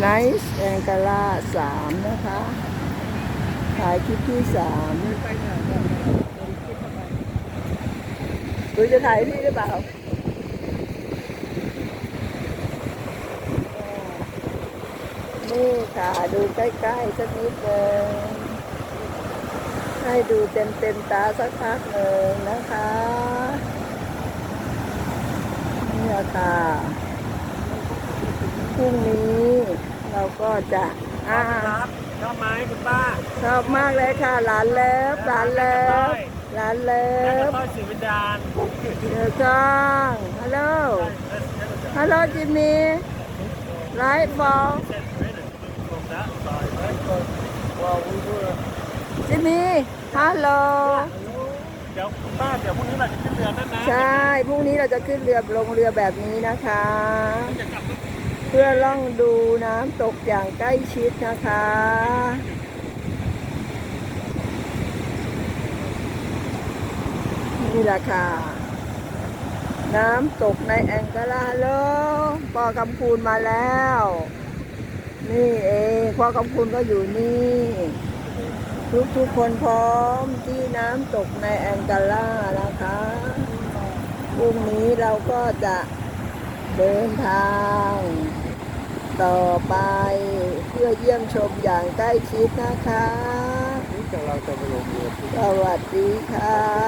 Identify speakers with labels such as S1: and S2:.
S1: ไนท์แองกาลาสามนะคะถ่ายคลิปที่สามดูจะถ่ายพี่หรือเปล่านี่ค่ะ ดูใกล้ๆสักนิดหนึ่งให้ดูเต็มๆตาสักพักหนึ่งนะคะนี่ค่ะพรุ่งนี้ ก็จะอ่า
S2: ครับชอบไหมคุณป้า
S1: ชอบมากเลยค่ะหลานเลิฟหลานเลิฟหลานเลิ
S2: แม่กระ
S1: ฟ
S2: ต้อยสื่อวิญญาณ
S1: เดี๋ยวจ้างฮัลโหลฮัลโหลจิมมี่ไลฟ์บอลจิมมี่ฮัลโหล
S2: เดี๋ยวคุณป้าเดี๋ยวพรุ่งนี้เราจะขึ้นเรือนั่นนะ
S1: ใช่พรุ่งนี้เราจะขึ้นเรือลงเรือแบบนี้นะคะ
S2: จะกลับ
S1: เพื่อล่องดูน้ำตกอย่างใกล้ชิดนะคะ นี่แหละค่ะ น้ำตกในแองกาลาโลปอคำคูณมาแล้ว นี่เองพ่อคำคูณก็อยู่นี่ ทุกทุกคนพร้อมที่น้ำตกในแองกาลานะคะพรุ่งนี้เราก็จะเดินทาง ต่อไปเพื่อเยี่ยมชมอย่างใกล้ชิดนะคะ
S2: นี่เราจะไปลงเรือ
S1: สวัสดีค่ะ